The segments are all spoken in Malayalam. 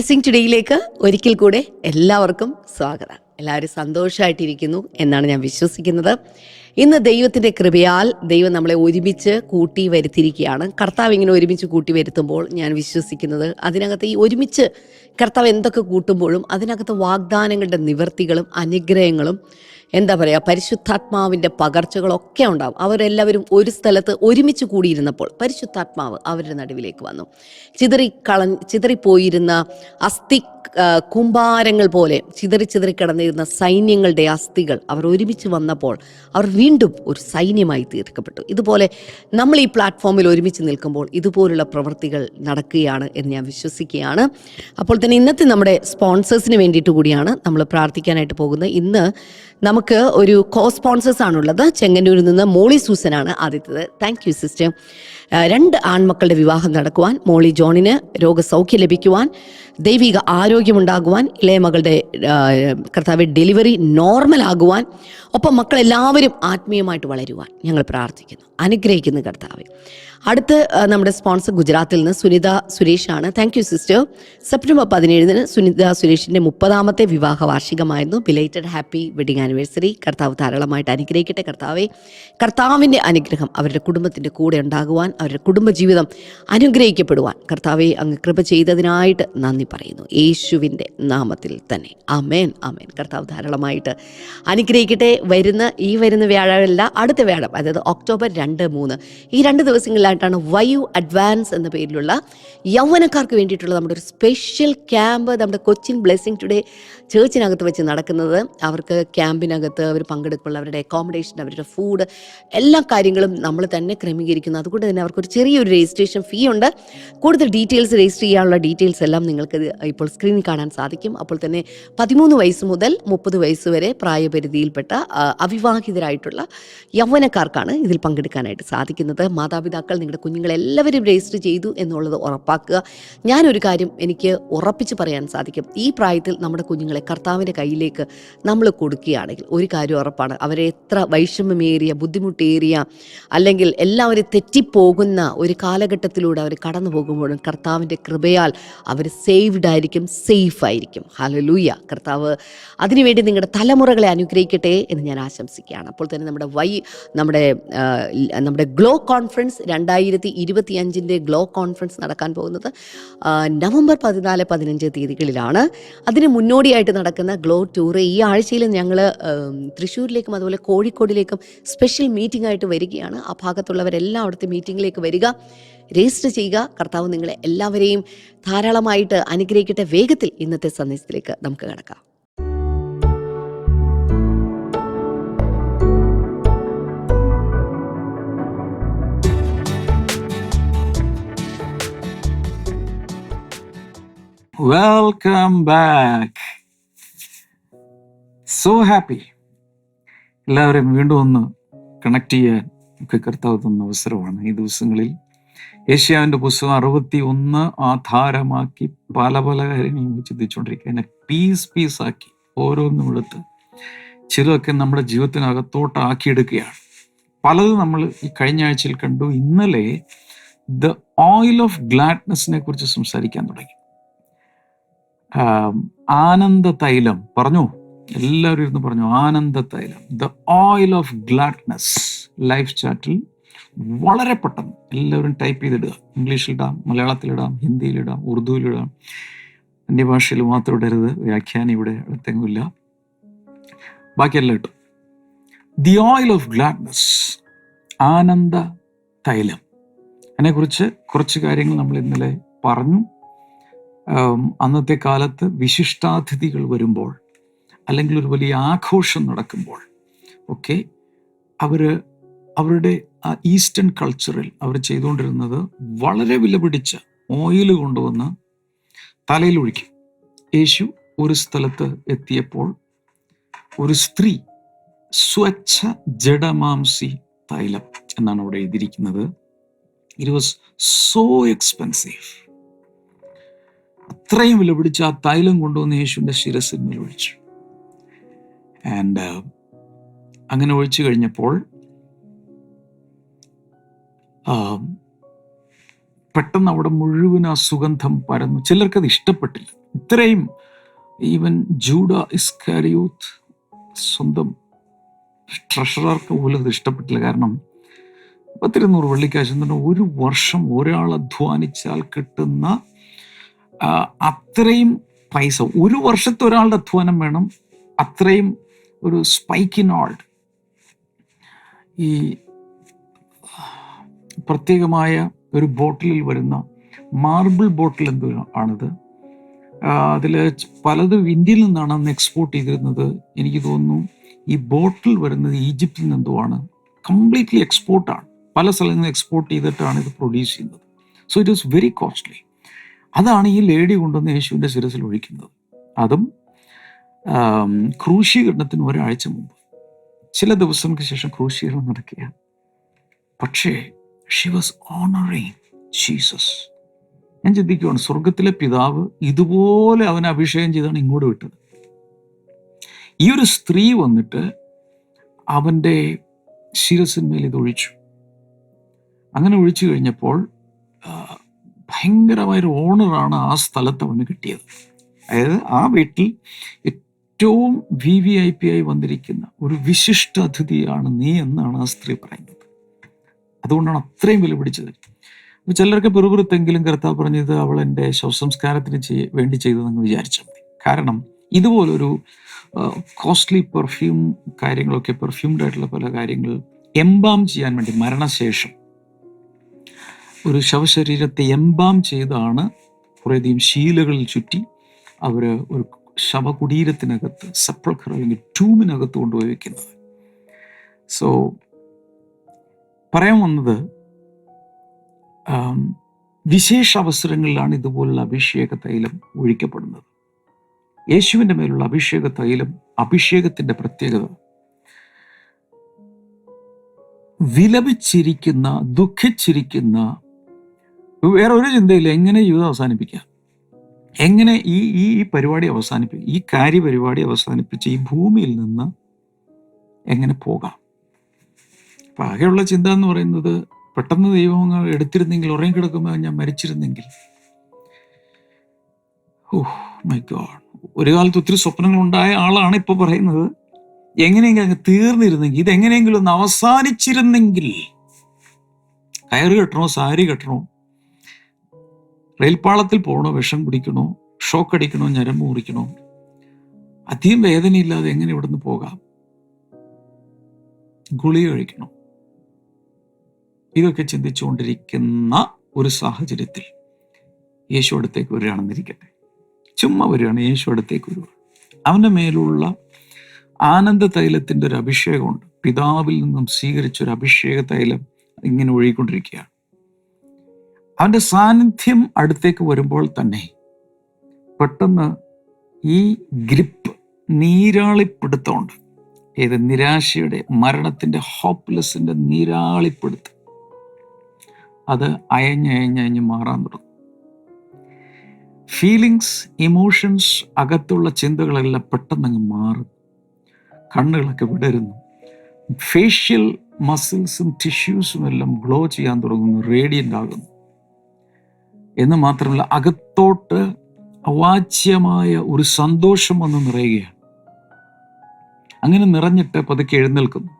ബ്ലെസ്സിങ് ടുഡേയിലേക്ക് ഒരിക്കൽ കൂടെ എല്ലാവർക്കും സ്വാഗതം എല്ലാവരും സന്തോഷമായിട്ടിരിക്കുന്നു എന്നാണ് ഞാൻ വിശ്വസിക്കുന്നത് ഇന്ന് ദൈവത്തിൻ്റെ കൃപയാൽ ദൈവം നമ്മളെ ഒരുമിച്ച് കൂട്ടി വരുത്തിയിരിക്കുകയാണ് കർത്താവ് ഇങ്ങനെ ഒരുമിച്ച് കൂട്ടി വരുത്തുമ്പോൾ ഞാൻ വിശ്വസിക്കുന്നത് അതിനകത്ത് ഈ ഒരുമിച്ച് കർത്താവ് എന്തൊക്കെ കൂട്ടുമ്പോഴും അതിനകത്ത് വാഗ്ദാനങ്ങളുടെ നിവർത്തികളും അനുഗ്രഹങ്ങളും എന്താ പറയുക പരിശുദ്ധാത്മാവിൻ്റെ പകർച്ചകളൊക്കെ ഉണ്ടാവും അവരെല്ലാവരും ഒരു സ്ഥലത്ത് ഒരുമിച്ച് കൂടിയിരുന്നപ്പോൾ പരിശുദ്ധാത്മാവ് അവരുടെ നടുവിലേക്ക് വന്നു ചിതറി കള ചിതറിപ്പോയിരുന്ന അസ്ഥി കുമ്പാരങ്ങൾ പോലെ ചിതറി ചിതറി കിടന്നിരുന്ന സൈന്യങ്ങളുടെ അസ്ഥികൾ അവർ ഒരുമിച്ച് വന്നപ്പോൾ അവർ വീണ്ടും ഒരു സൈന്യമായി തീർക്കപ്പെട്ടു ഇതുപോലെ നമ്മൾ ഈ പ്ലാറ്റ്ഫോമിൽ ഒരുമിച്ച് നിൽക്കുമ്പോൾ ഇതുപോലുള്ള പ്രവൃത്തികൾ നടക്കുകയാണ് എന്ന് ഞാൻ വിശ്വസിക്കുകയാണ് അപ്പോൾ തന്നെ ഇന്നത്തെ നമ്മുടെ സ്പോൺസേഴ്സിന് വേണ്ടിയിട്ട് കൂടിയാണ് നമ്മൾ പ്രാർത്ഥിക്കാനായിട്ട് പോകുന്നത് ഇന്ന് നമുക്ക് ഒരു കോ സ്പോൺസേഴ്സ് ആണുള്ളത് ചെങ്ങന്നൂരിൽ നിന്ന് മോളി സൂസനാണ് ആദ്യത്തത് താങ്ക് യു സിസ്റ്റർ രണ്ട് ആൺമക്കളുടെ വിവാഹം നടക്കുവാൻ മോളി ജോണിന് രോഗസൗഖ്യം ലഭിക്കുവാൻ ദൈവിക ആരോഗ്യമുണ്ടാകുവാൻ മകളുടെ കർത്താവ് ഡെലിവറി നോർമൽ ആകുവാൻ ഒപ്പം മക്കളെല്ലാവരും ആത്മീയമായിട്ട് വളരുവാൻ ഞങ്ങൾ പ്രാർത്ഥിക്കുന്നു അനുഗ്രഹിക്കുന്നു കർത്താവ് അടുത്ത് നമ്മുടെ സ്പോൺസർ ഗുജറാത്തിൽ നിന്ന് സുനിത സുരേഷ് ആണ് താങ്ക് യു സിസ്റ്റർ സെപ്റ്റംബർ പതിനേഴിന് സുനിത സുരേഷിന്റെ മുപ്പതാമത്തെ വിവാഹ വാർഷികമായിരുന്നു ബിലേറ്റഡ് ഹാപ്പി വെഡിങ് ആനിവേഴ്സറി കർത്താവ് ധാരാളമായിട്ട് അനുഗ്രഹിക്കട്ടെ കർത്താവെ കർത്താവിൻ്റെ അനുഗ്രഹം അവരുടെ കുടുംബത്തിൻ്റെ കൂടെ ഉണ്ടാകുവാൻ അവരുടെ കുടുംബജീവിതം അനുഗ്രഹിക്കപ്പെടുവാൻ കർത്താവെ അങ്ങ് കൃപ ചെയ്തതിനായിട്ട് നന്ദി പറയുന്നു യേശുവിൻ്റെ നാമത്തിൽ തന്നെ അമേൻ അമേൻ കർത്താവ് ധാരാളമായിട്ട് അനുഗ്രഹിക്കട്ടെ വരുന്ന ഈ വരുന്ന വ്യാഴമല്ല അടുത്ത വ്യാഴം അതായത് ഒക്ടോബർ രണ്ട് മൂന്ന് ഈ രണ്ട് ദിവസങ്ങളിൽ ആയിട്ടാണ് വയു അഡ്വാൻസ് എന്ന പേരിലുള്ള യൗവനക്കാർക്ക് വേണ്ടിയിട്ടുള്ള നമ്മുടെ ഒരു സ്പെഷ്യൽ ക്യാമ്പ് നമ്മുടെ കൊച്ചിൻ ബ്ലെസ്സിങ് ടുഡേ ചേർച്ചിനകത്ത് വെച്ച് നടക്കുന്നത് അവർക്ക് ക്യാമ്പിനകത്ത് അവർ പങ്കെടുക്കുള്ള അവരുടെ അക്കോമഡേഷൻ അവരുടെ ഫുഡ് എല്ലാ കാര്യങ്ങളും നമ്മൾ തന്നെ ക്രമീകരിക്കുന്നു അതുകൊണ്ട് തന്നെ അവർക്കൊരു ചെറിയൊരു രജിസ്ട്രേഷൻ ഫീ ഉണ്ട് കൂടുതൽ ഡീറ്റെയിൽസ് രജിസ്റ്റർ ചെയ്യാനുള്ള ഡീറ്റെയിൽസ് എല്ലാം നിങ്ങൾക്ക് ഇപ്പോൾ സ്ക്രീനിൽ കാണാൻ സാധിക്കും അപ്പോൾ തന്നെ പതിമൂന്ന് വയസ്സ് മുതൽ മുപ്പത് വയസ്സ് വരെ പ്രായപരിധിയിൽപ്പെട്ട അവിവാഹിതരായിട്ടുള്ള യൗവനക്കാർക്കാണ് ഇതിൽ പങ്കെടുക്കാനായിട്ട് സാധിക്കുന്നത് മാതാപിതാക്കൾ നിങ്ങളുടെ കുഞ്ഞുങ്ങളെല്ലാവരും രജിസ്റ്റർ ചെയ്തു എന്നുള്ളത് ഉറപ്പാക്കുക ഞാനൊരു കാര്യം എനിക്ക് ഉറപ്പിച്ച് പറയാൻ സാധിക്കും ഈ പ്രായത്തിൽ നമ്മുടെ കുഞ്ഞുങ്ങളെ കർത്താവിൻ്റെ കയ്യിലേക്ക് നമ്മൾ കൊടുക്കുകയാണെങ്കിൽ ഒരു കാര്യം ഉറപ്പാണ് അവരെ എത്ര വൈഷമ്യമേറിയ ബുദ്ധിമുട്ടേറിയ അല്ലെങ്കിൽ എല്ലാവരും തെറ്റിപ്പോകുന്ന ഒരു കാലഘട്ടത്തിലൂടെ അവർ കടന്നു പോകുമ്പോഴും കർത്താവിൻ്റെ കൃപയാൽ അവർ സേവ്ഡ് ആയിരിക്കും സേഫ് ആയിരിക്കും ഹലലൂയ കർത്താവ് അതിനുവേണ്ടി നിങ്ങളുടെ തലമുറകളെ അനുഗ്രഹിക്കട്ടെ എന്ന് ഞാൻ ആശംസിക്കുകയാണ് അപ്പോൾ തന്നെ നമ്മുടെ വൈ നമ്മുടെ നമ്മുടെ ഗ്ലോ കോൺഫറൻസ് രണ്ട് രണ്ടായിരത്തി അഞ്ചിൻ്റെ ഗ്ലോ കോൺഫറൻസ് നടക്കാൻ പോകുന്നത് നവംബർ പതിനാല് പതിനഞ്ച് തീയതികളിലാണ് അതിന് മുന്നോടിയായിട്ട് നടക്കുന്ന ഗ്ലോ ടൂർ ഈ ആഴ്ചയിൽ ഞങ്ങൾ തൃശ്ശൂരിലേക്കും അതുപോലെ കോഴിക്കോടിലേക്കും സ്പെഷ്യൽ മീറ്റിംഗ് ആയിട്ട് വരികയാണ് ആ ഭാഗത്തുള്ളവരെല്ലാം അവിടുത്തെ മീറ്റിങ്ങിലേക്ക് വരിക രജിസ്റ്റർ ചെയ്യുക കർത്താവ് നിങ്ങളെ എല്ലാവരെയും ധാരാളമായിട്ട് അനുഗ്രഹിക്കട്ടെ വേഗത്തിൽ ഇന്നത്തെ സന്ദേശത്തിലേക്ക് നമുക്ക് കിടക്കാം വെൽക്കം ബാക്ക് സോ ഹാപ്പി എല്ലാവരും വീണ്ടും ഒന്ന് കണക്ട് ചെയ്യാൻ ഒക്കെ കർത്താവ് തന്ന അവസരമാണ് ഈ ദിവസങ്ങളിൽ ഏഷ്യാവിൻ്റെ പുസ്തകം അറുപത്തി ഒന്ന് ആധാരമാക്കി പല പല കാര്യങ്ങളും ചിന്തിച്ചുകൊണ്ടിരിക്കുക എന്നെ പീസ് പീസാക്കി ഓരോന്നും എടുത്ത് ചിലതൊക്കെ നമ്മുടെ ജീവിതത്തിനകത്തോട്ട് ആക്കിയെടുക്കുകയാണ് പലതും നമ്മൾ ഈ കഴിഞ്ഞ ആഴ്ചയിൽ കണ്ടു ഇന്നലെ ദ ഓയിൽ ഓഫ് ഗ്ലാഡ്നെസ്സിനെ കുറിച്ച് സംസാരിക്കാൻ തുടങ്ങി ആനന്ദ തൈലം പറഞ്ഞു എല്ലാവരും ഇരുന്ന് പറഞ്ഞു ആനന്ദ തൈലം the oil of gladness life ചാറ്റിൽ വളരെ പെട്ടെന്ന് എല്ലാവരും ടൈപ്പ് ചെയ്തിടുക ഇംഗ്ലീഷിലിടാം മലയാളത്തിലിടാം ഹിന്ദിയിലിടാം ഉറുദുവിലിടാം അന്യഭാഷയിൽ മാത്രം ഇടരുത് വ്യാഖ്യാനം ഇവിടെ അടുത്തെങ്കിലില്ല ബാക്കിയെല്ലാം ഇട്ടു ദി ഓയിൽ ഓഫ് ഗ്ലാഡ്നസ് ആനന്ദ തൈലം അതിനെക്കുറിച്ച് കുറച്ച് കാര്യങ്ങൾ നമ്മൾ ഇന്നലെ പറഞ്ഞു അന്നത്തെ കാലത്ത് വിശിഷ്ടാതിഥികൾ വരുമ്പോൾ അല്ലെങ്കിൽ ഒരു വലിയ ആഘോഷം നടക്കുമ്പോൾ ഒക്കെ അവർ അവരുടെ ആ ഈസ്റ്റേൺ കൾച്ചറിൽ അവർ ചെയ്തുകൊണ്ടിരുന്നത് വളരെ വിലപിടിച്ച ഓയിൽ കൊണ്ടുവന്ന് തലയിലൊഴിക്കും യേശു ഒരു സ്ഥലത്ത് എത്തിയപ്പോൾ ഒരു സ്ത്രീ സ്വച്ഛ ജഡമാംസി തൈലം എന്നാണ് അവിടെ എഴുതിയിരിക്കുന്നത് ഇറ്റ് വാസ് സോ എക്സ്പെൻസീവ് അത്രയും വിലപിടിച്ച് ആ തൈലം കൊണ്ടുവന്ന് യേശുവിൻ്റെ ശിരസിന്മേൽ ഒഴിച്ചു ആൻഡ് uh, അങ്ങനെ ഒഴിച്ചു കഴിഞ്ഞപ്പോൾ പെട്ടെന്ന് അവിടെ മുഴുവൻ ആ സുഗന്ധം പരന്നു ചിലർക്കത് ഇഷ്ടപ്പെട്ടില്ല ഇത്രയും ഈവൻ ജൂഡ ഇസ്കാരിയൂത്ത് സ്വന്തം ട്രഷറർക്ക് പോലും അത് ഇഷ്ടപ്പെട്ടില്ല കാരണം പത്തിരുന്നൂറ് വെള്ളിക്കാശ് എന്ന് ഒരു വർഷം ഒരാൾ അധ്വാനിച്ചാൽ കിട്ടുന്ന അത്രയും പൈസ ഒരു വർഷത്തെ ഒരാളുടെ അധ്വാനം വേണം അത്രയും ഒരു സ്പൈക്ക് ഇൻ ഓൾ ഈ പ്രത്യേകമായ ഒരു ബോട്ടിലിൽ വരുന്ന മാർബിൾ ബോട്ടിൽ എന്തോ ആണിത് അതിൽ പലതും ഇന്ത്യയിൽ നിന്നാണ് അന്ന് എക്സ്പോർട്ട് ചെയ്തിരുന്നത് എനിക്ക് തോന്നുന്നു ഈ ബോട്ടിൽ വരുന്നത് ഈജിപ്തിൽ ആണ് കംപ്ലീറ്റ്ലി എക്സ്പോർട്ടാണ് പല സ്ഥലങ്ങളിൽ നിന്ന് എക്സ്പോർട്ട് ചെയ്തിട്ടാണ് ഇത് പ്രൊഡ്യൂസ് ചെയ്യുന്നത് so it is very costly അതാണ് ഈ ലേഡി കൊണ്ടുവന്ന് യേശുവിൻ്റെ ശിരസിൽ ഒഴിക്കുന്നത് അതും ക്രൂശീകരണത്തിന് ഒരാഴ്ച മുമ്പ് ചില ദിവസങ്ങൾക്ക് ശേഷം ക്രൂശീകരണം നടക്കുകയാണ് പക്ഷേ ഷി വാസ് ഓണറിങ് ജീസസ് ഞാൻ ചിന്തിക്കുകയാണ് സ്വർഗത്തിലെ പിതാവ് ഇതുപോലെ അവനെ അഭിഷേകം ചെയ്താണ് ഇങ്ങോട്ട് വിട്ടത് ഈ ഒരു സ്ത്രീ വന്നിട്ട് അവൻ്റെ ശിരസിന്മേൽ ഇത് ഒഴിച്ചു അങ്ങനെ ഒഴിച്ചു കഴിഞ്ഞപ്പോൾ ഭയങ്കരമായൊരു ഓണറാണ് ആ സ്ഥലത്ത് അവന് കിട്ടിയത് അതായത് ആ വീട്ടിൽ ഏറ്റവും വി വി ഐ പി ആയി വന്നിരിക്കുന്ന ഒരു വിശിഷ്ട അതിഥിയാണ് നീ എന്നാണ് ആ സ്ത്രീ പറയുന്നത് അതുകൊണ്ടാണ് അത്രയും വില പിടിച്ചത് അപ്പോൾ ചിലർക്ക് പിറുപിറുത്തെങ്കിലും കർത്താവ് പറഞ്ഞത് അവൾ എൻ്റെ ശവസംസ്കാരത്തിന് ചെയ്യ വേണ്ടി ചെയ്തതെന്ന് വിചാരിച്ചാൽ മതി കാരണം ഇതുപോലൊരു കോസ്റ്റ്ലി പെർഫ്യൂം കാര്യങ്ങളൊക്കെ പെർഫ്യൂംഡ് ആയിട്ടുള്ള പല കാര്യങ്ങൾ എംബാം ചെയ്യാൻ വേണ്ടി മരണശേഷം ഒരു ശവശരീരത്തെ എംബാം ചെയ്താണ് കുറേയധികം ശീലകളിൽ ചുറ്റി അവർ ഒരു ശവകുടീരത്തിനകത്ത് സപ്രഖർ അല്ലെങ്കിൽ ട്യൂമിനകത്ത് കൊണ്ടുപോയി വയ്ക്കുന്നത് സോ പറയാൻ വന്നത് വിശേഷ അവസരങ്ങളിലാണ് ഇതുപോലുള്ള അഭിഷേക തൈലം ഒഴിക്കപ്പെടുന്നത് യേശുവിൻ്റെ മേലുള്ള അഭിഷേക തൈലം അഭിഷേകത്തിൻ്റെ പ്രത്യേകത വിലപിച്ചിരിക്കുന്ന ദുഃഖിച്ചിരിക്കുന്ന വേറെ ഒരു ചിന്തയില്ല എങ്ങനെ ജീവിതം അവസാനിപ്പിക്കാം എങ്ങനെ ഈ ഈ ഈ പരിപാടി അവസാനിപ്പിക്കും ഈ കാര്യപരിപാടി അവസാനിപ്പിച്ച് ഈ ഭൂമിയിൽ നിന്ന് എങ്ങനെ പോകാം അപ്പം ആകെയുള്ള ചിന്ത എന്ന് പറയുന്നത് പെട്ടെന്ന് ദൈവങ്ങൾ എടുത്തിരുന്നെങ്കിൽ ഉറങ്ങി കിടക്കുമ്പോൾ ഞാൻ മരിച്ചിരുന്നെങ്കിൽ ഓഹ് മൈ ഗോഡ് ഒരു കാലത്ത് ഒത്തിരി സ്വപ്നങ്ങൾ ഉണ്ടായ ആളാണ് ഇപ്പോൾ പറയുന്നത് എങ്ങനെയെങ്കിലും അങ്ങ് തീർന്നിരുന്നെങ്കിൽ ഇതെങ്ങനെയെങ്കിലും ഒന്ന് അവസാനിച്ചിരുന്നെങ്കിൽ കയറ് കെട്ടണോ സാരി കെട്ടണോ റെയിൽപാളത്തിൽ പോകണോ വിഷം കുടിക്കണോ ഷോക്ക് അടിക്കണോ ഞരമ്പ് മുറിക്കണോ അധികം വേദനയില്ലാതെ എങ്ങനെ ഇവിടുന്ന് പോകാം ഗുളിക കഴിക്കണോ ഇതൊക്കെ ചിന്തിച്ചുകൊണ്ടിരിക്കുന്ന ഒരു സാഹചര്യത്തിൽ യേശു അടുത്തേക്ക് വരികയാണെന്നിരിക്കട്ടെ ചുമ്മാ വരികയാണ് യേശു അടുത്തേക്ക് വരിക അവൻ്റെ മേലുള്ള ആനന്ദ തൈലത്തിൻ്റെ ഒരു അഭിഷേകമുണ്ട് പിതാവിൽ നിന്നും സ്വീകരിച്ചൊരു അഭിഷേക തൈലം ഇങ്ങനെ ഒഴുകിക്കൊണ്ടിരിക്കുകയാണ് അവൻ്റെ സാന്നിധ്യം അടുത്തേക്ക് വരുമ്പോൾ തന്നെ പെട്ടെന്ന് ഈ ഗ്രിപ്പ് നീരാളിപ്പെടുത്തോണ്ട് ഏത് നിരാശയുടെ മരണത്തിൻ്റെ ഹോപ്പ്ലെസ്സിൻ്റെ നീരാളിപ്പെടുത്ത് അത് അയഞ്ഞയഞ്ഞയഞ്ഞ് മാറാൻ തുടങ്ങും ഫീലിങ്സ് ഇമോഷൻസ് അകത്തുള്ള ചിന്തകളെല്ലാം പെട്ടെന്നങ്ങ് മാറും കണ്ണുകളൊക്കെ വിടരുന്നു ഫേഷ്യൽ മസിൽസും ടിഷ്യൂസും എല്ലാം ഗ്ലോ ചെയ്യാൻ തുടങ്ങുന്നു റേഡിയൻ്റ് ആകുന്നു എന്ന് മാത്രമല്ല അകത്തോട്ട് അവാച്യമായ ഒരു സന്തോഷം വന്ന് നിറയുകയാണ് അങ്ങനെ നിറഞ്ഞിട്ട് പതുക്കെ എഴുന്നേൽക്കുന്നു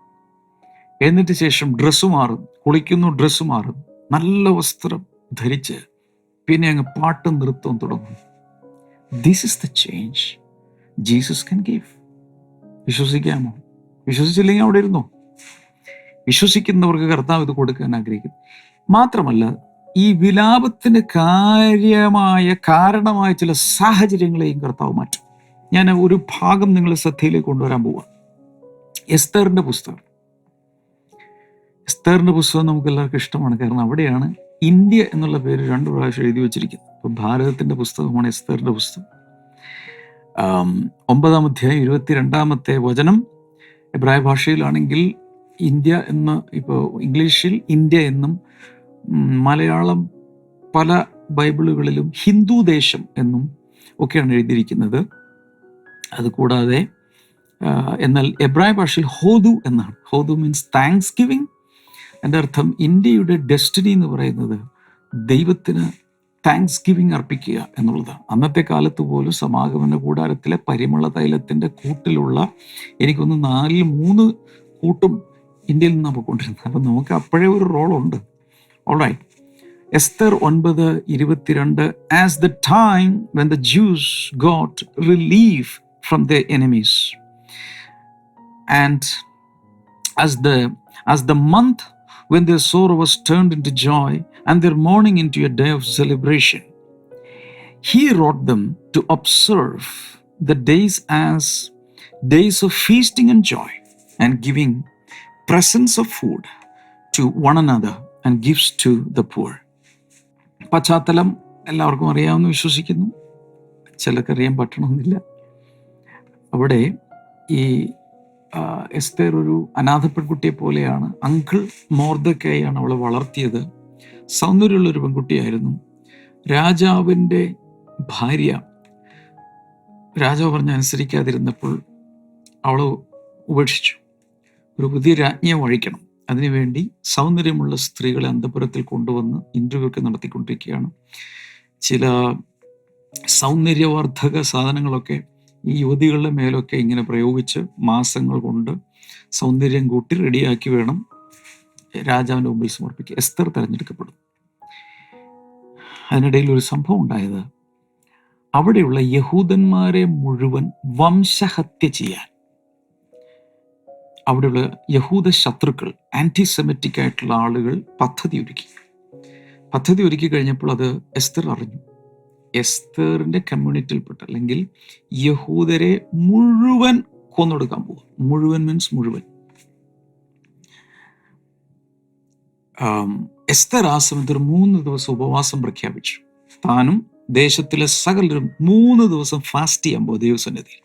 എന്നിട്ട് ശേഷം ഡ്രസ്സ് മാറും കുളിക്കുന്നു ഡ്രസ്സ് മാറും നല്ല വസ്ത്രം ധരിച്ച് പിന്നെ അങ്ങ് പാട്ടും നൃത്തവും തുടങ്ങും this is the change Jesus can give വിശ്വസിക്കാമോ വിശ്വസിച്ചില്ലെങ്കിൽ അവിടെ ഇരുന്നോ വിശ്വസിക്കുന്നവർക്ക് കർത്താവ് ഇത് കൊടുക്കാൻ ആഗ്രഹിക്കുന്നു മാത്രമല്ല ഈ വിലാപത്തിന് കാര്യമായ കാരണമായ ചില സാഹചര്യങ്ങളെയും കർത്താവ് മാറ്റും ഞാൻ ഒരു ഭാഗം നിങ്ങൾ ശ്രദ്ധയിലേക്ക് കൊണ്ടുവരാൻ പോവാ എസ്തറിൻ്റെ പുസ്തകം എസ്തറിൻ്റെ പുസ്തകം നമുക്ക് എല്ലാവർക്കും ഇഷ്ടമാണ് കാരണം അവിടെയാണ് ഇന്ത്യ എന്നുള്ള പേര് രണ്ടു പ്രാവശ്യം എഴുതി വെച്ചിരിക്കുന്നത് ഇപ്പം ഭാരതത്തിൻ്റെ പുസ്തകമാണ് എസ്തറിൻ്റെ പുസ്തകം ഒമ്പതാം അധ്യായം ഇരുപത്തിരണ്ടാമത്തെ വചനം എബ്രായ ഭാഷയിലാണെങ്കിൽ ഇന്ത്യ എന്ന് ഇപ്പോൾ ഇംഗ്ലീഷിൽ ഇന്ത്യ എന്നും മലയാളം പല ബൈബിളുകളിലും ഹിന്ദു ദേശം എന്നും ഒക്കെയാണ് എഴുതിയിരിക്കുന്നത് അതുകൂടാതെ എന്നാൽ എബ്രായ ഭാഷയിൽ ഹോദു എന്നാണ് ഹോദു മീൻസ് താങ്ക്സ് ഗിവിങ് എൻ്റെ അർത്ഥം ഇന്ത്യയുടെ ഡെസ്റ്റിനി എന്ന് പറയുന്നത് ദൈവത്തിന് താങ്ക്സ് ഗിവിങ് അർപ്പിക്കുക എന്നുള്ളതാണ് അന്നത്തെ കാലത്ത് പോലും സമാഗമന കൂടാരത്തിലെ പരിമള തൈലത്തിൻ്റെ കൂട്ടിലുള്ള എനിക്കൊന്ന് നാലിൽ മൂന്ന് കൂട്ടും ഇന്ത്യയിൽ നിന്ന് നമുക്ക് കൊണ്ടിരുന്നത് അപ്പം നമുക്ക് അപ്പോഴേ ഒരു റോളുണ്ട് ഓൾറൈറ്റ് എസ്തർ ഒൻപത് ഇരുപത്തിരണ്ട് as the time when the Jews got relief from the enemies and as the as the month when their sorrow was turned into joy and their mourning into a day of celebration he wrote them to observe the days as days of feasting and joy and giving presents of food to one another and gifts to the poor പശ്ചാത്തലം എല്ലാവർക്കും അറിയാമെന്ന് വിശ്വസിക്കുന്നു ചിലക്കറിയാൻ പറ്റണമെന്നില്ല അവിടെ ഈ എസ്തേർ ഒരു അനാഥ പെൺകുട്ടിയെ പോലെയാണ് അങ്കിൾ മോർദക്കായാണ് അവളെ വളർത്തിയത് സൗന്ദര്യമുള്ളൊരു പെൺകുട്ടിയായിരുന്നു രാജാവിൻ്റെ ഭാര്യ രാജാവ് പറഞ്ഞ അനുസരിക്കാതിരുന്നപ്പോൾ അവൾ ഉപേക്ഷിച്ചു ഒരു പുതിയ രാജ്ഞിയെ വഴിക്കണം അതിനുവേണ്ടി സൗന്ദര്യമുള്ള സ്ത്രീകളെ അന്തപുരത്തിൽ കൊണ്ടുവന്ന് ഇൻ്റർവ്യൂ ഒക്കെ നടത്തിക്കൊണ്ടിരിക്കുകയാണ് ചില സൗന്ദര്യവർദ്ധക സാധനങ്ങളൊക്കെ ഈ യുവതികളുടെ മേലൊക്കെ ഇങ്ങനെ പ്രയോഗിച്ച് മാസങ്ങൾ കൊണ്ട് സൗന്ദര്യം കൂട്ടി റെഡിയാക്കി വേണം രാജാവിൻ്റെ മുമ്പിൽ സമർപ്പിക്കുക എസ്തർ തിരഞ്ഞെടുക്കപ്പെടുന്നു അതിനിടയിൽ ഒരു സംഭവം ഉണ്ടായത് അവിടെയുള്ള യഹൂദന്മാരെ മുഴുവൻ വംശഹത്യ ചെയ്യാൻ അവിടെയുള്ള യഹൂദ ശത്രുക്കൾ ആൻറ്റിസെമറ്റിക് ആയിട്ടുള്ള ആളുകൾ പദ്ധതി ഒരുക്കി പദ്ധതി ഒരുക്കി കഴിഞ്ഞപ്പോൾ അത് എസ്തർ അറിഞ്ഞു എസ്തറിൻ്റെ കമ്മ്യൂണിറ്റിയിൽപ്പെട്ട അല്ലെങ്കിൽ യഹൂദരെ മുഴുവൻ കൊന്നൊടുക്കാൻ പോകും മുഴുവൻ മീൻസ് മുഴുവൻ എസ്തർ ആ സമയത്ത് ഒരു മൂന്ന് ദിവസം ഉപവാസം പ്രഖ്യാപിച്ചു താനും ദേശത്തിലെ സകലരും മൂന്ന് ദിവസം ഫാസ്റ്റ് ചെയ്യാൻ പോകും ദൈവസന്നിധിയിൽ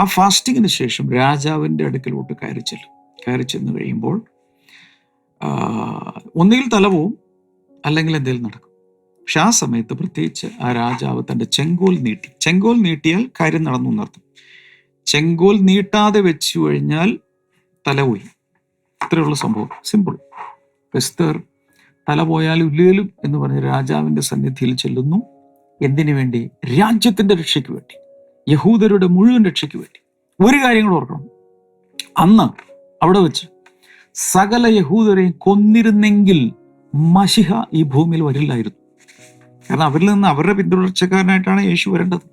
ആ ഫാസ്റ്റിങ്ങിന് ശേഷം രാജാവിൻ്റെ അടുക്കലോട്ട് കയറി ചെല്ലും കയറി ചെന്ന് കഴിയുമ്പോൾ ഒന്നുകിൽ തലവും അല്ലെങ്കിൽ എന്തെങ്കിലും നടക്കും പക്ഷെ ആ സമയത്ത് പ്രത്യേകിച്ച് ആ രാജാവ് തൻ്റെ ചെങ്കോൽ നീട്ടി ചെങ്കോൽ നീട്ടിയാൽ കാര്യം നടന്നു എന്നർത്ഥം ചെങ്കോൽ നീട്ടാതെ വെച്ചു കഴിഞ്ഞാൽ തല പോയി ഇത്രയുള്ള സംഭവം സിമ്പിൾ എസ്തർ തല പോയാൽ ഉല്ലേലും എന്ന് പറഞ്ഞ് രാജാവിൻ്റെ സന്നിധിയിൽ ചെല്ലുന്നു എന്തിനു വേണ്ടി രാജ്യത്തിൻ്റെ രക്ഷയ്ക്ക് വേണ്ടി യഹൂദരുടെ മുഴുവൻ രക്ഷയ്ക്ക് വേണ്ടി ഒരു കാര്യങ്ങൾ ഓർക്കണം അന്ന് അവിടെ വെച്ച് സകല യഹൂദരെയും കൊന്നിരുന്നെങ്കിൽ മഷിഹ ഈ ഭൂമിയിൽ വരില്ലായിരുന്നു കാരണം അവരിൽ നിന്ന് അവരുടെ പിന്തുടർച്ചക്കാരനായിട്ടാണ് യേശു വരേണ്ടത്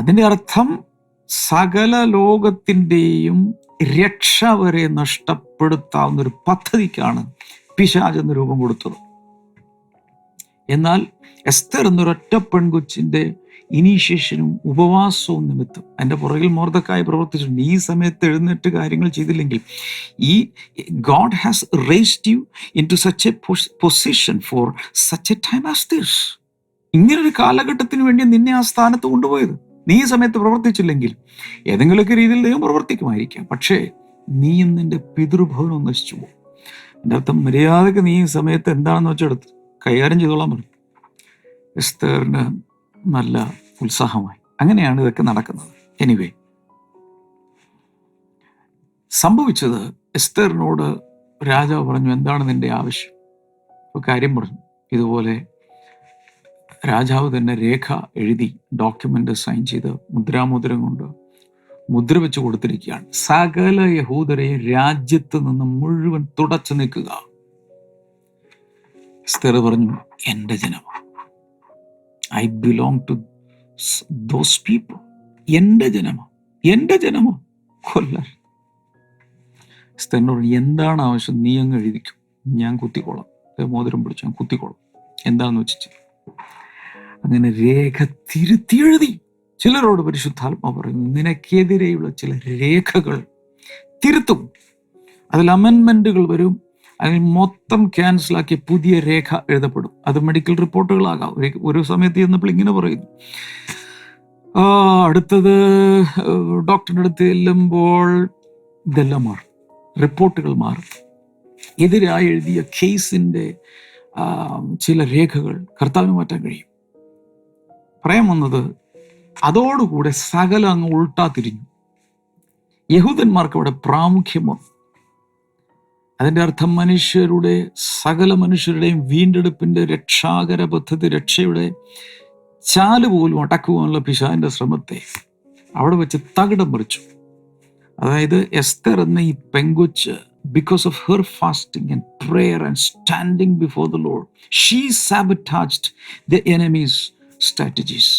അതിൻ്റെ അർത്ഥം സകല ലോകത്തിൻ്റെയും രക്ഷ വരെ നഷ്ടപ്പെടുത്താവുന്ന ഒരു പദ്ധതിക്കാണ് പിശാജ് എന്ന രൂപം കൊടുത്തത് എന്നാൽ എസ്തർ എന്നൊരൊറ്റ പെൺകൊച്ചിൻ്റെ ഇനീഷ്യേഷനും ഉപവാസവും നിമിത്തം എൻ്റെ പുറകിൽ മോർദക്കായി പ്രവർത്തിച്ചിട്ടുണ്ട് ഈ സമയത്ത് എഴുന്നേറ്റ് കാര്യങ്ങൾ ചെയ്തില്ലെങ്കിൽ ഈ God has raised you into such a position for such a time as this ഇങ്ങനൊരു കാലഘട്ടത്തിന് വേണ്ടി നിന്നെ ആ സ്ഥാനത്ത് കൊണ്ടുപോയത് നീ ഈ സമയത്ത് പ്രവർത്തിച്ചില്ലെങ്കിൽ ഏതെങ്കിലുമൊക്കെ രീതിയിൽ ദൈവം പ്രവർത്തിക്കുമായിരിക്കാം പക്ഷേ നീയും നിന്റെ പിതൃഭവനം നശിച്ചു പോകും എൻ്റെ അർത്ഥം മര്യാദക്ക് നീ ഈ സമയത്ത് എന്താണെന്ന് വെച്ചെടുത്ത് കൈകാര്യം ചെയ്തോളാൻ പറഞ്ഞു എസ്തേറിന് നല്ല ഉത്സാഹമായി അങ്ങനെയാണ് ഇതൊക്കെ നടക്കുന്നത് എനിവേ സംഭവിച്ചത് എസ്തറിനോട് രാജാവ് പറഞ്ഞു എന്താണ് നിന്റെ ആവശ്യം ഒരു കാര്യം പറഞ്ഞു ഇതുപോലെ രാജാവ് തന്നെ രേഖ എഴുതി ഡോക്യുമെൻ്റ് സൈൻ ചെയ്ത് മുദ്രാമുദ്രം കൊണ്ട് മുദ്ര വെച്ച് കൊടുത്തിരിക്കുകയാണ് സകല യഹൂദരെയും രാജ്യത്ത് നിന്ന് മുഴുവൻ തുടച്ചു നിൽക്കുക സ്ഥിര പറഞ്ഞു എൻ്റെ ജനമാണ് I belong to those people എന്റെ ജനമോ എന്റെ ജനമോ കൊല്ല എന്താണ് ആവശ്യം നീ അങ്ങ് എഴുതിക്കും ഞാൻ കുത്തിക്കോളാം മോതിരം പിടിച്ചു ഞാൻ കുത്തിക്കോളാം എന്താന്ന് വെച്ചിട്ട് അങ്ങനെ രേഖ തിരുത്തി എഴുതി ചിലരോട് പരിശുദ്ധാത്മ പറയുന്നു നിനക്കെതിരെയുള്ള ചില രേഖകൾ തിരുത്തും അതിൽ അമെന്മെന്റുകൾ വരും അതിൽ മൊത്തം ക്യാൻസലാക്കി പുതിയ രേഖ എഴുതപ്പെടും അത് മെഡിക്കൽ റിപ്പോർട്ടുകളാകാം ഒരു സമയത്ത് ചെന്നപ്പോൾ ഇങ്ങനെ പറയുന്നു അടുത്തത് ഡോക്ടറിൻ്റെ അടുത്ത് ചെല്ലുമ്പോൾ ഇതെല്ലാം മാറും റിപ്പോർട്ടുകൾ മാറും എതിരായി എഴുതിയ കേസിൻ്റെ ചില രേഖകൾ കർത്താവിന് മാറ്റാൻ കഴിയും പറയാൻ വന്നത് അതോടുകൂടെ സകല അങ്ങ് ഉൾട്ടാതിരിഞ്ഞു യഹൂദന്മാർക്ക് അവിടെ പ്രാമുഖ്യം വന്നു അതിൻ്റെ അർത്ഥം മനുഷ്യരുടെ സകല മനുഷ്യരുടെയും വീണ്ടെടുപ്പിൻ്റെ രക്ഷാകര പദ്ധതി രക്ഷയുടെ ചാല് പോലും അടക്കുവാനുള്ള പിശാന്റെ ശ്രമത്തെ അവിടെ വെച്ച് തകിടം മറിച്ചു അതായത് എസ്തർ എന്ന ഈ പെങ്കുച്ച് because of her fasting and prayer and standing before the Lord she sabotaged the enemies strategies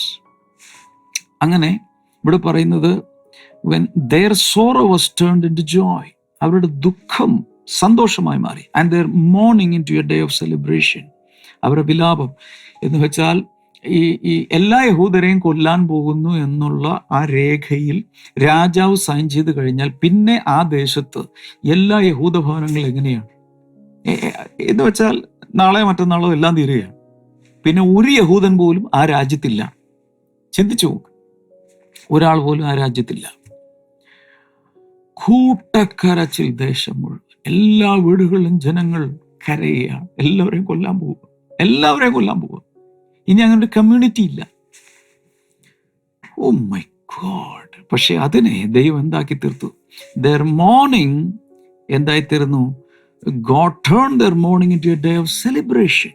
അങ്ങനെ ഇവിടെ പറയുന്നത് when their sorrow was turned into joy അവരുടെ ദുഃഖം സന്തോഷമായി മാറി and their mourning into a day of celebration അവരുടെ വിലാപം എന്ന് വെച്ചാൽ ഈ ഈ എല്ലാ യഹൂദരെയും കൊല്ലാൻ പോകുന്നു എന്നുള്ള ആ രേഖയിൽ രാജാവ് സൈൻ ചെയ്ത് കഴിഞ്ഞാൽ പിന്നെ ആ ദേശത്ത് എല്ലാ യഹൂദ ഭവനങ്ങളും എങ്ങനെയാണ് എന്ന് വെച്ചാൽ നാളെ മറ്റന്നാളോ എല്ലാം തീരുകയാണ് പിന്നെ ഒരു യഹൂദൻ പോലും ആ രാജ്യത്തില്ല ചിന്തിച്ചു നോക്ക് ഒരാൾ പോലും ആ രാജ്യത്തില്ല കൂട്ടക്കരച്ചിൽ ദേശം മുഴുവൻ എല്ലാ വീടുകളിലും ജനങ്ങൾ കരയുകയാണ് എല്ലാവരെയും കൊല്ലാൻ പോവുക എല്ലാവരെയും കൊല്ലാൻ പോവുക ഇനി അങ്ങനെ കമ്മ്യൂണിറ്റി ഇല്ല ഓ മൈ ഗോഡ് പക്ഷെ അതിനെ ദൈവം എന്താക്കി തീർത്തു ദർ മോർണിംഗ് എന്തായി തീർന്നു God turn their mourning to day of celebration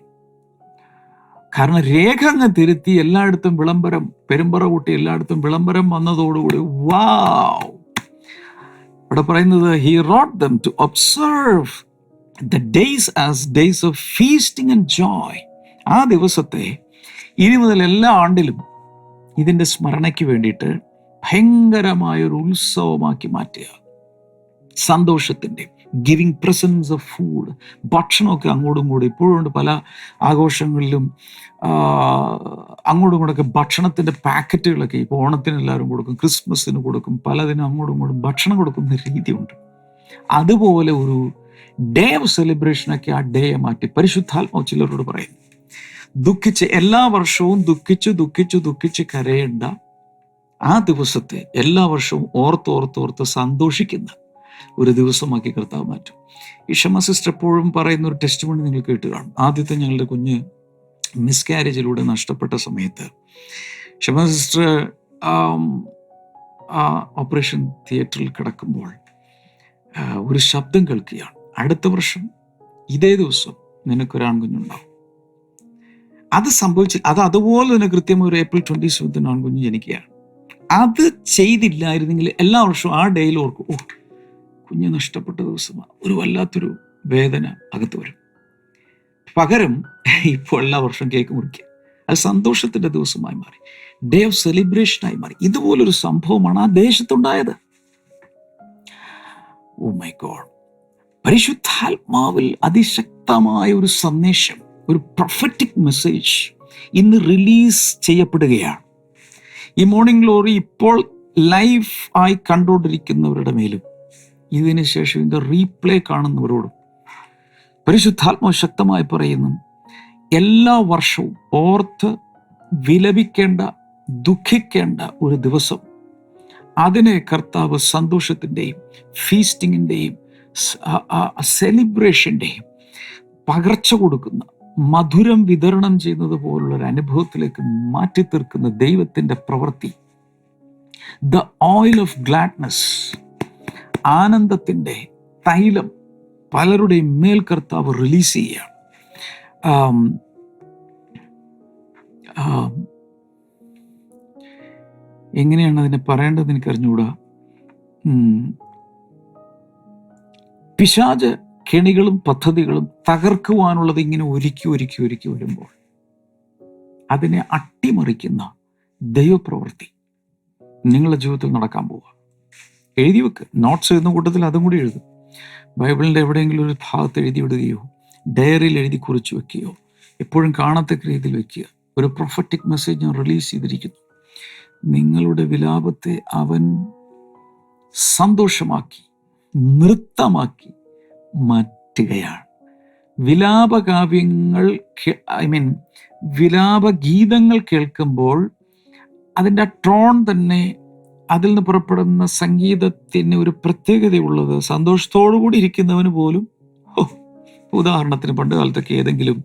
കാരണം രേഖ അങ്ങ് തിരുത്തി എല്ലായിടത്തും വിളംബരം പെരുമ്പറ കൂട്ടി എല്ലായിടത്തും വിളംബരം വന്നതോടുകൂടി വാവ് അവിടെ പറയുന്നത് he wrote them to observe the days as days of feasting and joy ആ ദിവസത്തെ ഇനി മുതൽ എല്ലാ ആണ്ടിലും ഇതിൻ്റെ സ്മരണയ്ക്ക് വേണ്ടിയിട്ട് ഭയങ്കരമായൊരു ഉത്സവമാക്കി മാറ്റുക സന്തോഷത്തിൻ്റെയും ഗിവിങ് പ്രസൻസ് ഓഫ് ഫുഡ് ഭക്ഷണമൊക്കെ അങ്ങോട്ടും കൂടെ ഉണ്ട് പല ആഘോഷങ്ങളിലും അങ്ങോട്ടും കൂടെയൊക്കെ ഭക്ഷണത്തിൻ്റെ പാക്കറ്റുകളൊക്കെ ഇപ്പോൾ ഓണത്തിന് എല്ലാവരും കൊടുക്കും ക്രിസ്മസിന് കൊടുക്കും പലതിനും അങ്ങോട്ടും ഇങ്ങോട്ടും ഭക്ഷണം കൊടുക്കുന്ന രീതിയുണ്ട് അതുപോലെ ഒരു ഡേ ഓഫ് സെലിബ്രേഷനൊക്കെ ആ ഡേയെ മാറ്റി പരിശുദ്ധാത്മാവ് ചിലരോട് പറയും ദുഃഖിച്ച് എല്ലാ വർഷവും ദുഃഖിച്ച് ദുഃഖിച്ച് ദുഃഖിച്ച് കരയേണ്ട ആ ദിവസത്തെ എല്ലാ വർഷവും ഓർത്തോർത്തോർത്ത് സന്തോഷിക്കുന്ന ഒരു ദിവസമാക്കി കർത്താവ് മാറ്റും ഈ ഷമ സിസ്റ്റർ എപ്പോഴും പറയുന്ന ഒരു ടെസ്റ്റ് മണി നിങ്ങൾ കേട്ട് കാണും ആദ്യത്തെ ഞങ്ങളുടെ കുഞ്ഞ് മിസ്കാരേജിലൂടെ നഷ്ടപ്പെട്ട സമയത്ത് ഷമ സിസ്റ്റർ ആ ഓപ്പറേഷൻ തിയേറ്ററിൽ കിടക്കുമ്പോൾ ഒരു ശബ്ദം കേൾക്കുകയാണ് അടുത്ത വർഷം ഇതേ ദിവസം നിനക്കൊരാൺകുഞ്ഞുണ്ടാവും അത് സംഭവിച്ച അത് അതുപോലെ തന്നെ കൃത്യമായി ഒരു ഏപ്രിൽ ട്വൻറ്റി സെവൻത്തിന് ആൺകുഞ്ഞ് ജനിക്കുകയാണ് അത് ചെയ്തില്ലായിരുന്നെങ്കിൽ എല്ലാ വർഷവും ആ ഡേയിൽ ഓർക്കും ഓക്കെ കുഞ്ഞ് നഷ്ടപ്പെട്ട ദിവസമാണ് ഒരു വല്ലാത്തൊരു വേദന അകത്ത് വരും പകരം ഇപ്പോൾ എല്ലാ വർഷം കേക്ക് മുറിക്കുക അത് സന്തോഷത്തിൻ്റെ ദിവസമായി മാറി ഡേ ഓഫ് സെലിബ്രേഷനായി മാറി ഇതുപോലൊരു സംഭവമാണ് ആ ദേശത്തുണ്ടായത് ഓ മൈ ഗോഡ് പരിശുദ്ധാത്മാവിൽ അതിശക്തമായ ഒരു സന്ദേശം ഒരു പ്രൊഫറ്റിക് മെസ്സേജ് ഇന്ന് റിലീസ് ചെയ്യപ്പെടുകയാണ് ഈ മോർണിംഗ് ഗ്ലോറി ഇപ്പോൾ ലൈഫ് ആയി കണ്ടുകൊണ്ടിരിക്കുന്നവരുടെ മേലും ശേഷം ഇതിൻ്റെ റീപ്ലേ കാണുന്നവരോടും പരിശുദ്ധാത്മാവ് ശക്തമായി പറയുന്നു എല്ലാ വർഷവും ഓർത്ത് വിലപിക്കേണ്ട ദുഃഖിക്കേണ്ട ഒരു ദിവസം അതിനെ കർത്താവ് സന്തോഷത്തിൻ്റെയും ഫീസ്റ്റിങ്ങിൻ്റെയും സെലിബ്രേഷൻ്റെയും പകർച്ച കൊടുക്കുന്ന മധുരം വിതരണം ചെയ്യുന്നത് പോലുള്ള ഒരു അനുഭവത്തിലേക്ക് മാറ്റി തീർക്കുന്ന ദൈവത്തിൻ്റെ പ്രവൃത്തി ദ ഓയിൽ ഓഫ് ഗ്ലാഡ്നസ് ആനന്ദത്തിൻ്റെ തൈലം പലരുടെയും മേൽ കർത്താവ് റിലീസ് ചെയ്യുകയാണ് എങ്ങനെയാണ് അതിനെ പറയേണ്ടത് എനിക്കറിഞ്ഞുകൂടാ പിശാജ് കെണികളും പദ്ധതികളും തകർക്കുവാനുള്ളത് ഇങ്ങനെ ഒരുക്കി ഒരുക്കി ഒരുക്കി വരുമ്പോൾ അതിനെ അട്ടിമറിക്കുന്ന ദൈവപ്രവൃത്തി നിങ്ങളുടെ ജീവിതത്തിൽ നടക്കാൻ പോവുക എഴുതി വെക്ക് നോട്ട്സ് എഴുതുന്ന കൂട്ടത്തിൽ അതും കൂടി എഴുതും ബൈബിളിൻ്റെ എവിടെയെങ്കിലും ഒരു ഭാഗത്ത് എഴുതി വിടുകയോ ഡയറിയിൽ എഴുതി കുറിച്ച് വെക്കുകയോ എപ്പോഴും കാണത്തക്ക രീതിയിൽ വെക്കുക ഒരു പ്രൊഫറ്റിക് മെസ്സേജ് ഞാൻ റിലീസ് ചെയ്തിരിക്കുന്നു നിങ്ങളുടെ വിലാപത്തെ അവൻ സന്തോഷമാക്കി നൃത്തമാക്കി മാറ്റുകയാണ് വിലാപകാവ്യങ്ങൾ ഐ മീൻ വിലാപഗീതങ്ങൾ കേൾക്കുമ്പോൾ അതിൻ്റെ ആ ട്രോൺ തന്നെ അതിൽ നിന്ന് പുറപ്പെടുന്ന സംഗീതത്തിന് ഒരു പ്രത്യേകതയുള്ളത് സന്തോഷത്തോടു കൂടി ഇരിക്കുന്നവന് പോലും ഉദാഹരണത്തിന് പണ്ട് കാലത്തൊക്കെ ഏതെങ്കിലും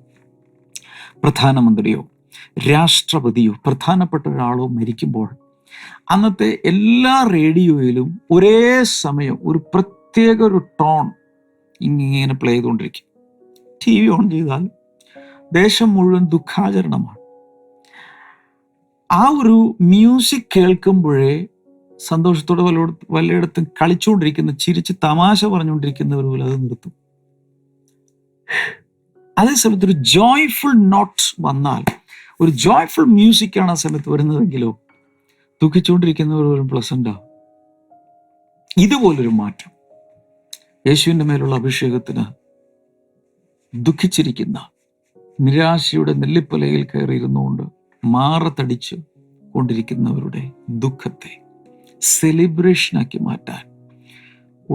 പ്രധാനമന്ത്രിയോ രാഷ്ട്രപതിയോ പ്രധാനപ്പെട്ട ഒരാളോ മരിക്കുമ്പോൾ അന്നത്തെ എല്ലാ റേഡിയോയിലും ഒരേ സമയം ഒരു പ്രത്യേക ഒരു ടോൺ ഇങ്ങനെ പ്ലേ ചെയ്തുകൊണ്ടിരിക്കും ടി വി ഓൺ ചെയ്താൽ ദേശം മുഴുവൻ ദുഃഖാചരണമാണ് ആ ഒരു മ്യൂസിക് കേൾക്കുമ്പോഴേ സന്തോഷത്തോടെ വല്ല വല്ലയിടത്തും കളിച്ചുകൊണ്ടിരിക്കുന്ന ചിരിച്ച് തമാശ പറഞ്ഞുകൊണ്ടിരിക്കുന്നവർ പോലും അത് നിർത്തും അതേ സമയത്ത് ഒരു ജോയ്ഫുൾ നോട്ട് വന്നാൽ ഒരു ജോയ്ഫുൾ ആണ് ആ സമയത്ത് വരുന്നതെങ്കിലോ ദുഃഖിച്ചുകൊണ്ടിരിക്കുന്നവർ ഒരു പ്ലസൻ്റാണ് ഇതുപോലൊരു മാറ്റം യേശുവിൻ്റെ മേലുള്ള അഭിഷേകത്തിന് ദുഃഖിച്ചിരിക്കുന്ന നിരാശയുടെ നെല്ലിപ്പലയിൽ കയറിയിരുന്നുകൊണ്ട് മാറത്തടിച്ച് കൊണ്ടിരിക്കുന്നവരുടെ ദുഃഖത്തെ സെലിബ്രേഷനാക്കി മാറ്റാൻ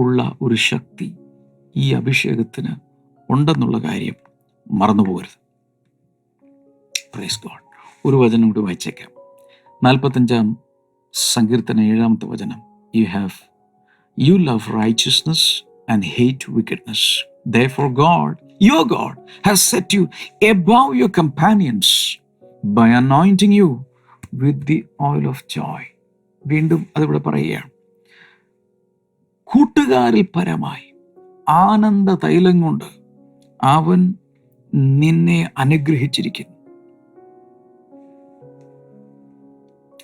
ഉള്ള ഒരു ശക്തി ഈ അഭിഷേകത്തിന് ഉണ്ടെന്നുള്ള കാര്യം മറന്നുപോകരുത് പ്രൈസ് ഗോഡ് ഒരു വചനം കൂടി വായിച്ചേക്കാം നാൽപ്പത്തഞ്ചാം സങ്കീർത്തന ഏഴാമത്തെ വചനം you have you love righteousness and hate wickedness therefore God your God has set you above your companions by anointing you with the oil of joy വീണ്ടും അതിവിടെ പറയുകയാണ് കൂട്ടുകാരിൽ പരമായി ആനന്ദ തൈലം കൊണ്ട് അവൻ നിന്നെ അനുഗ്രഹിച്ചിരിക്കുന്നു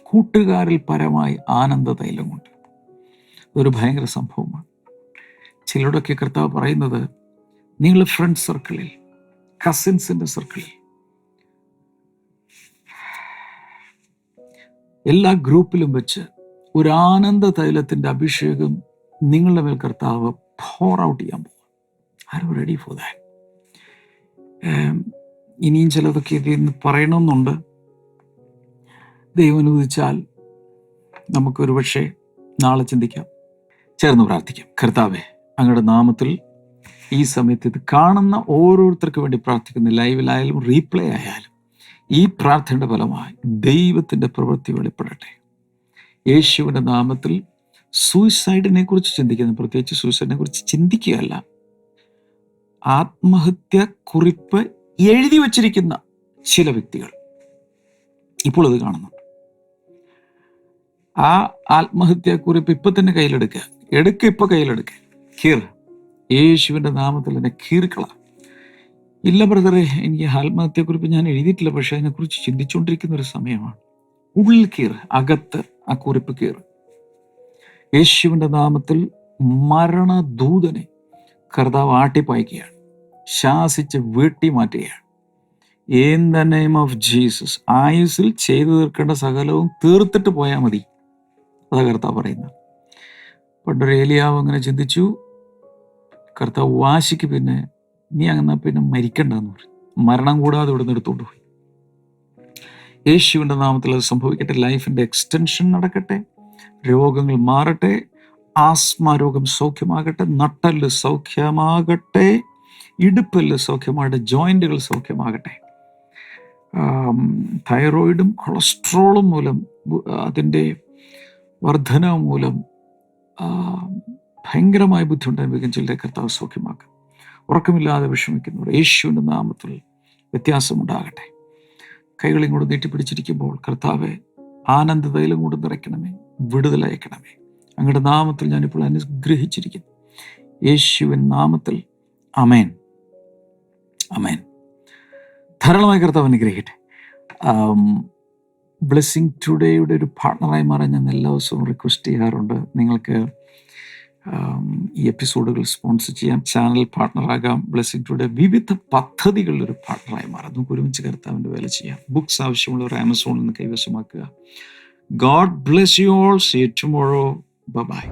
കൂട്ടുകാരിൽ പരമായി ആനന്ദ തൈലം കൊണ്ട് അതൊരു ഭയങ്കര സംഭവമാണ് ചിലരുടെയൊക്കെ കർത്താവ് പറയുന്നത് നിങ്ങൾ ഫ്രണ്ട് സർക്കിളിൽ കസിൻസിൻ്റെ സർക്കിളിൽ എല്ലാ ഗ്രൂപ്പിലും വെച്ച് ഒരു ആനന്ദ തൈലത്തിൻ്റെ അഭിഷേകം നിങ്ങളുടെ മേൽ കർത്താവ് ഫോർ ഔട്ട് ചെയ്യാൻ പോകും are you ready for that ഇനിയും ചിലതൊക്കെ ഇതിൽ പറയണമെന്നുണ്ട് ദൈവം അനുവദിച്ചാൽ നമുക്കൊരു പക്ഷേ നാളെ ചിന്തിക്കാം ചേർന്ന് പ്രാർത്ഥിക്കാം കർത്താവെ അങ്ങയുടെ നാമത്തിൽ ഈ സമയത്ത് ഇത് കാണുന്ന ഓരോരുത്തർക്ക് വേണ്ടി പ്രാർത്ഥിക്കുന്നു ലൈവിലായാലും റീപ്ലേ ആയാലും ഈ പ്രാർത്ഥനയുടെ ഫലമായി ദൈവത്തിൻ്റെ പ്രവൃത്തി വെളിപ്പെടട്ടെ യേശുവിൻ്റെ നാമത്തിൽ സൂയിസൈഡിനെ കുറിച്ച് ചിന്തിക്കുന്നു പ്രത്യേകിച്ച് സൂയിസൈഡിനെ കുറിച്ച് ചിന്തിക്കുകയല്ല ആത്മഹത്യ കുറിപ്പ് എഴുതി വച്ചിരിക്കുന്ന ചില വ്യക്തികൾ ഇപ്പോൾ അത് കാണുന്നുണ്ട് ആ ആത്മഹത്യാ കുറിപ്പ് ഇപ്പൊ തന്നെ കയ്യിലെടുക്കുക എടുക്കുക ഇപ്പൊ കയ്യിലെടുക്കുക കീർ യേശുവിൻ്റെ നാമത്തിൽ തന്നെ കീറുകളാണ് ഇല്ല ബ്രദറെ എനിക്ക് ആത്മഹത്യയെക്കുറിച്ച് ഞാൻ എഴുതിയിട്ടില്ല പക്ഷേ അതിനെക്കുറിച്ച് ചിന്തിച്ചുകൊണ്ടിരിക്കുന്ന ഒരു സമയമാണ് ഉള്ളിൽ കീർ അകത്ത് ആ കുറിപ്പ് കീർ യേശുവിൻ്റെ നാമത്തിൽ മരണദൂതനെ കർത്താവ് ആട്ടിപ്പായ്ക്കുകയാണ് ശാസിച്ച് വീട്ടി മാറ്റുകയാണ് in the name of Jesus ആയുസിൽ ചെയ്തു തീർക്കേണ്ട സകലവും തീർത്തിട്ട് പോയാൽ മതി അതാ കർത്താവ് പറയുന്നത് പണ്ടൊരു ഏലിയാവ് അങ്ങനെ ചിന്തിച്ചു കർത്താവ് വാശിക്ക് പിന്നെ നീ അങ്ങനെ പിന്നെ മരിക്കണ്ടെന്ന് പറഞ്ഞു മരണം കൂടാതെ ഇവിടെ നിന്ന് എടുത്തുകൊണ്ട് പോയി യേശുവിൻ്റെ നാമത്തിൽ അത് സംഭവിക്കട്ടെ ലൈഫിൻ്റെ എക്സ്റ്റൻഷൻ നടക്കട്ടെ രോഗങ്ങൾ മാറട്ടെ ആസ്മ രോഗം സൗഖ്യമാകട്ടെ നട്ടല് സൗഖ്യമാകട്ടെ ഇടുപ്പല് സൗഖ്യമാകട്ടെ ജോയിൻറ്റുകൾ സൗഖ്യമാകട്ടെ തൈറോയിഡും കൊളസ്ട്രോളും മൂലം അതിൻ്റെ വർധന മൂലം ഭയങ്കരമായ ബുദ്ധിമുട്ട് അനുഭവിക്കുന്ന ചില കർത്താവ് സൗഖ്യമാക്കും ഉറക്കമില്ലാതെ വിഷമിക്കുന്നവർ യേശുവിൻ്റെ നാമത്തിൽ വ്യത്യാസമുണ്ടാകട്ടെ കൈകളിങ്ങോട്ട് നീട്ടിപ്പിടിച്ചിരിക്കുമ്പോൾ കർത്താവ് ആനന്ദതയിലും കൂടെ നിറയ്ക്കണമേ വിടുതലയക്കണമേ അങ്ങയുടെ നാമത്തിൽ ഞാനിപ്പോൾ അനുഗ്രഹിച്ചിരിക്കുന്നു യേശുവിൻ നാമത്തിൽ അമേൻ അമേൻ ധാരാളമായി കർത്താവ് അനുഗ്രഹിക്കട്ടെ ബ്ലെസ്സിങ് ടുഡേയുടെ ഒരു പാർട്ണറായി മാറാൻ ഞാൻ എല്ലാ ദിവസവും റിക്വസ്റ്റ് ചെയ്യാറുണ്ട് നിങ്ങൾക്ക് ഈ എപ്പിസോഡുകൾ സ്പോൺസർ ചെയ്യാം ചാനൽ പാർട്ണറാകാം ബ്ലെസ്സിംഗ് ടുഡേ വിവിധ പദ്ധതികളിൽ ഒരു പാർട്ണറായി മാറാം നമുക്ക് ഒരുമിച്ച് കർത്താവിൻ്റെ വേല ചെയ്യാം ബുക്സ് ആവശ്യമുള്ളവർ ആമസോണിൽ നിന്ന് കൈവശമാക്കുക God bless you all see tomorrow bye